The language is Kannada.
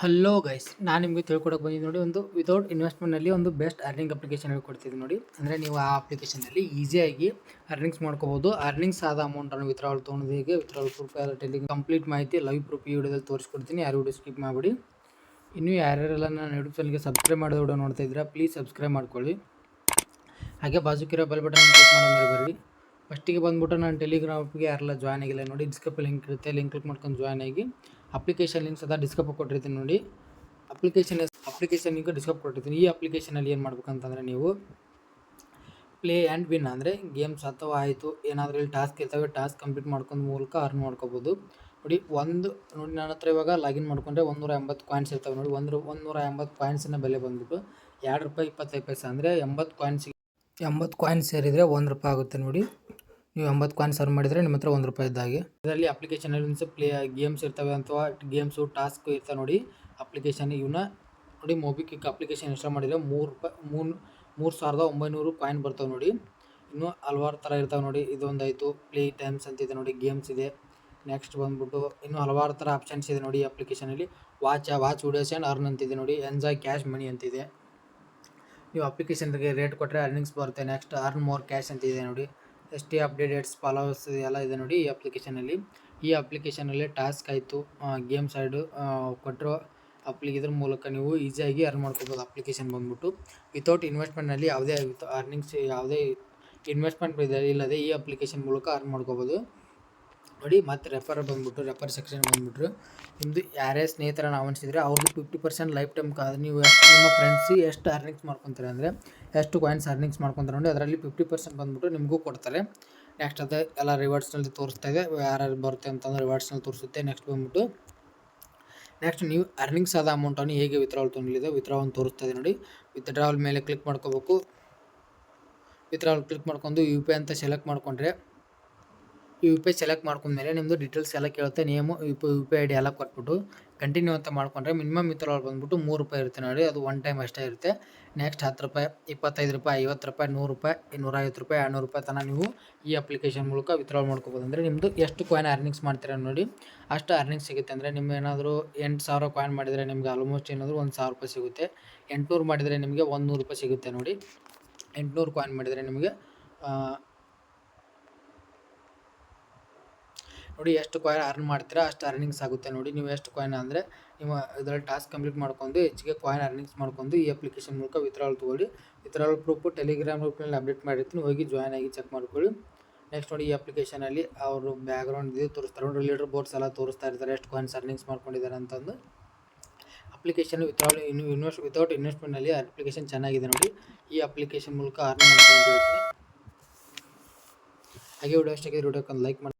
ಹಲೋ ಗೈಸ್ ನಾನು ನಿಮಗೆ ತಿಳ್ಕೊಡೋಕೆ ಬಂದಿದ್ದು ನೋಡಿ, ಒಂದು ವಿತೌಟ್ ಇನ್ವೆಸ್ಟ್ಮೆಂಟ್ನಲ್ಲಿ ಒಂದು ಬೆಸ್ಟ್ ಅರ್ನಿಂಗ್ ಅಪ್ಲಿಕೇಶನ್ ಹೇಳ್ಕೊಡ್ತಿದ್ದೀನಿ ನೋಡಿ. ಅಂದರೆ ನೀವು ಆ ಅಪ್ಲಿಕೇಶನಲ್ಲಿ ಈಸಿಯಾಗಿ ಅರ್ನಿಂಗ್ಸ್ ಮಾಡ್ಕೋಬೋದು. ಅರ್ನಿಂಗ್ಸ್ ಆದ ಅಮೌಂಟನ್ನು ವಿತ್ಡ್ರಾವಲ್ ತೊಗೊಂಡು ಹೇಗೆ ವಿತ್ಡ್ರಾವಲ್ ಪ್ರೂಫ್ ಟೆಲಿಂಗ್ ಕಂಪ್ಲೀಟ್ ಮಾಹಿತಿ ಲೈವ್ ಪ್ರೂಫ್ ಈ ವಿಡಿಯೋದಲ್ಲಿ ತೋರಿಸ್ಕೊಡ್ತೀನಿ. ಯಾರು ವಿಡಿಯೋ ಸ್ಕಿಪ್ ಮಾಡಿಬಿಡಿ. ಇನ್ನೂ ಯಾರ್ಯಾರೆಲ್ಲ ನಾನು ಯೂಟ್ಯೂಬ್ ಚಾನಲ್ಗೆ ಸಬ್ಸ್ಕ್ರೈಬ್ ಮಾಡಿದ ವಿಡಿಯೋ ನೋಡ್ತಾ ಇದ್ದೀರಾ ಪ್ಲೀಸ್ ಸಬ್ಸ್ಕ್ರೈಬ್ ಮಾಡ್ಕೊಳ್ಳಿ. ಹಾಗೆ ಬಾಜುಕಿರೋ ಬೆಲ್ ಬಟನ್ ಕ್ಲಿಕ್ ಮಾಡೋದ್ರೆ ಬರಲಿ ಫಸ್ಟಿಗೆ ಬಂದ್ಬಿಟ್ಟು ನಾನು ಟೆಲಿಗ್ರಾಮ್ಗೆ ಯಾರೆಲ್ಲ ಜಾಯ್ನ್ ಆಗಿಲ್ಲ ನೋಡಿ ಡಿಸ್ಕಪ್ ಲಿಂಕ್ ಇರುತ್ತೆ ಲಿಂಕ್ ಕ್ಲಿಕ್ ಮಾಡ್ಕೊಂಡು ಜಾಯ್ನ್ ಆಗಿ. ಅಪ್ಲಿಕೇಶನ್ ಲಿಂಕ್ಸ್ ಅದ ಡಿಸ್ಕಪ್ ಕೊಟ್ಟಿರ್ತೀನಿ ನೋಡಿ. ಅಪ್ಲಿಕೇಶನ್ ಅಪ್ಲಿಕೇಶನ್ ಲಿಂಕ್ ಡಿಸ್ಕಪ್ ಕೊಟ್ಟಿರ್ತೀನಿ. ಈ ಅಪ್ಲಿಕೇಶನಲ್ಲಿ ಏನು ಮಾಡ್ಬೇಕಂತಂದರೆ ನೀವು ಪ್ಲೇ ಆ್ಯಂಡ್ ವಿನ್ ಅಂದರೆ ಗೇಮ್ಸ್ ಅಥವಾ ಆಯಿತು, ಏನಾದರೂ ಇಲ್ಲಿ ಟಾಸ್ಕ್ ಇರ್ತವೆ ಟಾಸ್ಕ್ ಕಂಪ್ಲೀಟ್ ಮಾಡ್ಕೊಂಡು ಮೂಲಕ ಅರ್ನ್ ಮಾಡ್ಕೋಬೋದು. ನೋಡಿ, ಒಂದು ನೋಡಿ ನನ್ನ ಹತ್ರ ಇವಾಗ ಲಾಗಿನ್ ಮಾಡ್ಕೊಂಡ್ರೆ ಒಂದೂರ ಎಂಬತ್ತು ಕಾಯಿನ್ಸ್ ಇರ್ತವೆ ನೋಡಿ. ಒಂದು ಒಂದೂರ ಎಂಬತ್ತು ಕಾಯಿನ್ಸಿನ ಬೆಲೆ ಬಂದ್ಬಿಟ್ಟು ಎರಡು ರೂಪಾಯಿ ಇಪ್ಪತ್ತೈದು ಪೈಸೆ ಅಂದರೆ ಎಂಬತ್ತು ಕಾಯಿನ್ಸಿಗೆ ಎಂಬತ್ತು ಕಾಯಿನ್ಸ್ ಸೇರಿದರೆ ಒಂದು ರೂಪಾಯಿ ಆಗುತ್ತೆ ನೋಡಿ. ನೀವು ಎಂಬತ್ತು ಕಾಯಿನ್ ಸರ್ವ್ ಮಾಡಿದರೆ ನಿಮ್ಮ ಹತ್ರ ಒಂದು ರೂಪಾಯಿ ಇದ್ದಾಗೆ. ಇದರಲ್ಲಿ ಅಪ್ಲಿಕೇಶನಲ್ಲಿ ಪ್ಲೇ ಗೇಮ್ಸ್ ಇರ್ತವೆ ಅಥವಾ ಗೇಮ್ಸು ಟಾಸ್ಕ್ ಇರ್ತವೆ ನೋಡಿ. ಅಪ್ಲಿಕೇಶನ್ ಇವನ್ನ ನೋಡಿ ಮೊಬಿಕ್ವಿಕ್ ಅಪ್ಲಿಕೇಶನ್ ಇನ್ಸ್ಟಾಲ್ ಮಾಡಿದರೆ ಮೂರು ರೂಪಾಯಿ, ಮೂರು ಮೂರು ಸಾವಿರದ ಒಂಬೈನೂರು ಕಾಯಿನ್ ಬರ್ತವೆ ನೋಡಿ. ಇನ್ನೂ ಹಲವಾರು ಥರ ಇರ್ತವೆ ನೋಡಿ. ಇದೊಂದಾಯಿತು ಪ್ಲೇ ಟೈಮ್ಸ್ ಅಂತ ಇದೆ ನೋಡಿ. ಗೇಮ್ಸ್ ಇದೆ. ನೆಕ್ಸ್ಟ್ ಬಂದ್ಬಿಟ್ಟು ಇನ್ನೂ ಹಲವಾರು ಥರ ಆಪ್ಷನ್ಸ್ ಇದೆ ನೋಡಿ ಅಪ್ಲಿಕೇಶನಲ್ಲಿ watch watch videos and earn ಅಂತಿದೆ ನೋಡಿ. ಎಂಜಾಯ್ ಕ್ಯಾಶ್ ಮನಿ ಅಂತಿದೆ ನೀವು ಅಪ್ಲಿಕೇಶನ್ಗೆ ರೇಟ್ ಕೊಟ್ಟರೆ ಅರ್ನಿಂಗ್ಸ್ ಬರುತ್ತೆ. ನೆಕ್ಸ್ಟ್ ಅರ್ನ್ ಮೋರ್ ಕ್ಯಾಶ್ ಅಂತಿದೆ ನೋಡಿ. ಎಷ್ಟೇ ಅಪ್ಡೇಟೆಡ್ಸ್, ಫಾಲೋವರ್ಸ್ ಎಲ್ಲ ಇದೆ ನೋಡಿ ಈ ಅಪ್ಲಿಕೇಶನಲ್ಲಿ. ಈ ಅಪ್ಲಿಕೇಶನಲ್ಲಿ ಟಾಸ್ಕ್ ಆಯಿತು ಗೇಮ್ ಸೈಡು ಕೊಟ್ಟರು ಅಪ್ಲಿ ಇದ್ರ ಮೂಲಕ ನೀವು ಈಸಿಯಾಗಿ ಅರ್ನ್ ಮಾಡ್ಕೋಬೋದು ಅಪ್ಲಿಕೇಶನ್ ಬಂದ್ಬಿಟ್ಟು. ವಿತೌಟ್ ಇನ್ವೆಸ್ಟ್ಮೆಂಟ್ನಲ್ಲಿ ಯಾವುದೇ ಅರ್ನಿಂಗ್ಸ್ ಯಾವುದೇ ಇನ್ವೆಸ್ಟ್ಮೆಂಟ್ ಇಲ್ಲದೆ ಈ ಅಪ್ಲಿಕೇಶನ್ ಮೂಲಕ ಅರ್ನ್ ಮಾಡ್ಕೋಬೋದು. ನೋಡಿ, ಮತ್ತು ರೆಫರ್ ಬಂದ್ಬಿಟ್ಟು ರೆಫರ್ ಸೆಕ್ಷನ್ ಬಂದ್ಬಿಟ್ರು. ನಿಮ್ಮದು ಯಾರೇ ಸ್ನೇಹಿತರನ್ನು ಆಹ್ವಾನಿಸಿದರೆ ಅವ್ರದ್ದು ಫಿಫ್ಟಿ ಪರ್ಸೆಂಟ್ ಲೈಫ್ ಟೈಮ್ ಕಾದ್ರೆ ನೀವು ಎಷ್ಟು ನಿಮ್ಮ ಫ್ರೆಂಡ್ಸಿಗೆ ಎಷ್ಟು ಅರ್ನಿಂಗ್ಸ್ ಮಾಡ್ಕೊತಾರೆ ಅಂದರೆ ಎಷ್ಟು ಕಾಯಿನ್ಸ್ ಅರ್ನಿಂಗ್ಸ್ ಮಾಡ್ಕೊತಾರೆ ನೋಡಿ, ಅದರಲ್ಲಿ ಫಿಫ್ಟಿ ಪರ್ಸೆಂಟ್ ಬಂದುಬಿಟ್ಟು ನಿಮಗೂ ಕೊಡ್ತಾರೆ. ನೆಕ್ಸ್ಟ್ ಅದೇ ಎಲ್ಲ ರಿವಾರ್ಡ್ಸ್ನಲ್ಲಿ ತೋರಿಸ್ತಾ ಇದೆ. ಯಾರ್ಯಾರು ಬರುತ್ತೆ ಅಂತಂದ್ರೆ ರಿವಾರ್ಡ್ಸ್ನಲ್ಲಿ ತೋರಿಸುತ್ತೆ. ನೆಕ್ಸ್ಟ್ ಬಂದ್ಬಿಟ್ಟು ನೆಕ್ಸ್ಟ್ ನೀವು ಅರ್ನಿಂಗ್ಸ್ ಆದ ಅಮೌಂಟನ್ನು ಹೇಗೆ ವಿತ್ಡ್ರಾವಲ್ ತೊಗೊಂಡಿದೆ ತೋರಿಸ್ತಾ ಇದೆ ನೋಡಿ. ವಿತ್ಡ್ರಾವಲ್ ಮೇಲೆ ಕ್ಲಿಕ್ ಮಾಡ್ಕೋಬೇಕು. ವಿತ್ಡ್ರಾವಲ್ ಕ್ಲಿಕ್ ಮಾಡ್ಕೊಂಡು ಯು ಪಿ ಅಂತ ಸೆಲೆಕ್ಟ್ ಮಾಡಿಕೊಂಡ್ರೆ ಯು ಪಿ ಐ ಸೆಲೆಕ್ಟ್ ಮಾಡ್ಕೊಂಡ್ಮೇಲೆ ನಿಮ್ಮದು ಡೀಟೇಲ್ಸ್ ಎಲ್ಲ ಕೇಳುತ್ತೆ, name U P U P I D ಎಲ್ಲ ಕೊಟ್ಬಿಟ್ಟು ಕಂಟಿನ್ಯೂ ಅಂತ ಮಾಡ್ಕೊಂಡ್ರೆ ಮಿನಿಮಮ್ ವಿತ್ಡ್ರಾವಲ್ ಬಂದ್ಬಿಟ್ಟು ಮೂರು ರೂಪಾಯಿ ಇರುತ್ತೆ ನೋಡಿ, ಅದು ಒನ್ ಟೈಮ್ ಅಷ್ಟೇ ಇರುತ್ತೆ. ನೆಕ್ಸ್ಟ್ ಹತ್ತು ರೂಪಾಯಿ, ಇಪ್ಪತ್ತೈದು ರೂಪಾಯಿ, ಐವತ್ತು ರೂಪಾಯಿ, ನೂರು ರೂಪಾಯಿ ಇನ್ನೂರೈವತ್ತು ರೂಪಾಯಿ ಎರಡುನೂರು ರೂಪಾಯಿ ತನಕ ನೀವು ಈ ಅಪ್ಲಿಕೇಶನ್ ಮೂಲಕ ವಿತ್ಡ್ರಾಲ್ ಮಾಡ್ಕೋಬೋದು. ಅಂದರೆ ನಿಮ್ಮದು ಎಷ್ಟು ಕಾಯಿನ್ ಅರ್ನಿಂಗ್ಸ್ ಮಾಡ್ತೀರ ನೋಡಿ, ಅಷ್ಟು ಅರ್ನಿಂಗ್ಸ್ ಸಿಗುತ್ತೆ. ಅಂದರೆ ನಿಮ್ಮ ಏನಾದರೂ ಎಂಟು ಸಾವಿರ ಕಾಯಿನ್ ಮಾಡಿದರೆ ನಿಮಗೆ ಆಲ್ಮೋಸ್ಟ್ ಏನಾದರೂ ಒಂದು ಸಾವಿರ ರೂಪಾಯಿ ಸಿಗುತ್ತೆ. ಎಂಟುನೂರು ಮಾಡಿದರೆ ನಿಮಗೆ ಒಂದು ನೂರು ರೂಪಾಯಿ ಸಿಗುತ್ತೆ ನೋಡಿ. ಎಂಟುನೂರು ಕಾಯಿನ್ ಮಾಡಿದರೆ ನಿಮಗೆ ನೋಡಿ ಎಷ್ಟು ಕಾಯಿನ್ ಅರ್ನ್ ಮಾಡ್ತೀರಾ, ಅಷ್ಟು ಅರ್ನಿಂಗ್ಸ್ ಆಗುತ್ತೆ ನೋಡಿ. ನೀವು ಎಷ್ಟು ಕಾಯಿನ್ ಅಂದರೆ ನೀವು ಇದರಲ್ಲಿ ಟಾಸ್ಕ್ ಕಂಪ್ಲೀಟ್ ಮಾಡ್ಕೊಂಡು ಹೆಚ್ಚಿಗೆ ಕಾಯಿನ್ ಅರ್ನಿಂಗ್ಸ್ ಮಾಡ್ಕೊಂಡು ಈ ಅಪ್ಲಿಕೇಶನ್ ಮೂಲಕ ವಿತ್ರಾಲ್ ತೊಗೊಳ್ಳಿ. ವಿತ್ರಾಲ್ ಪ್ರೂಫು ಟೆಲಿಗ್ರಾಮ್ ಗ್ರೂಪ್ನಲ್ಲಿ ಅಪ್ಡೇಟ್ ಮಾಡಿರ್ತೀನಿ. ಹೋಗಿ ಜಾಯ್ನ್ ಆಗಿ ಚೆಕ್ ಮಾಡ್ಕೊಳ್ಳಿ. ನೆಕ್ಸ್ಟ್ ನೋಡಿ ಈ ಅಪ್ಲಿಕೇಶನಲ್ಲಿ ಅವರು ಬ್ಯಾಕ್ಗ್ರೌಂಡ್ ಇದು ತೋರಿಸ್ತಾರೆ. ನೋಡಿ ಲೀಡರ್ ಬೋರ್ಡ್ಸ್ ಎಲ್ಲ ತೋರಿಸ್ತಾ ಇರ್ತಾರೆ, ಎಷ್ಟು ಕಾಯಿನ್ಸ್ ಅರ್ನಿಂಗ್ಸ್ ಮಾಡ್ಕೊಂಡಿದ್ದಾರೆ ಅಂತಂದು. ಅಪ್ಲಿಕೇಶನ್ ವಿತ್ಡ್ರಾವಲ್ ಇನ್ನು ಇನ್ವೆಸ್ಟ್ ವಿತೌಟ್ ಇನ್ವೆಸ್ಟ್ಮೆಂಟ್ನಲ್ಲಿ ಅಪ್ಲಿಕೇಶನ್ ಚೆನ್ನಾಗಿದೆ ನೋಡಿ. ಈ ಅಪ್ಲಿಕೇಶನ್ ಮೂಲಕ ಅರ್ನ್ ಮಾಡ್ಕೊಂಡು ಹಾಗೆ ವಿಡಿಯೋ ಅಷ್ಟಾಗಿ ವಿಡಿಯೋಕ್ಕೆ ಲೈಕ್ ಮಾಡಿ.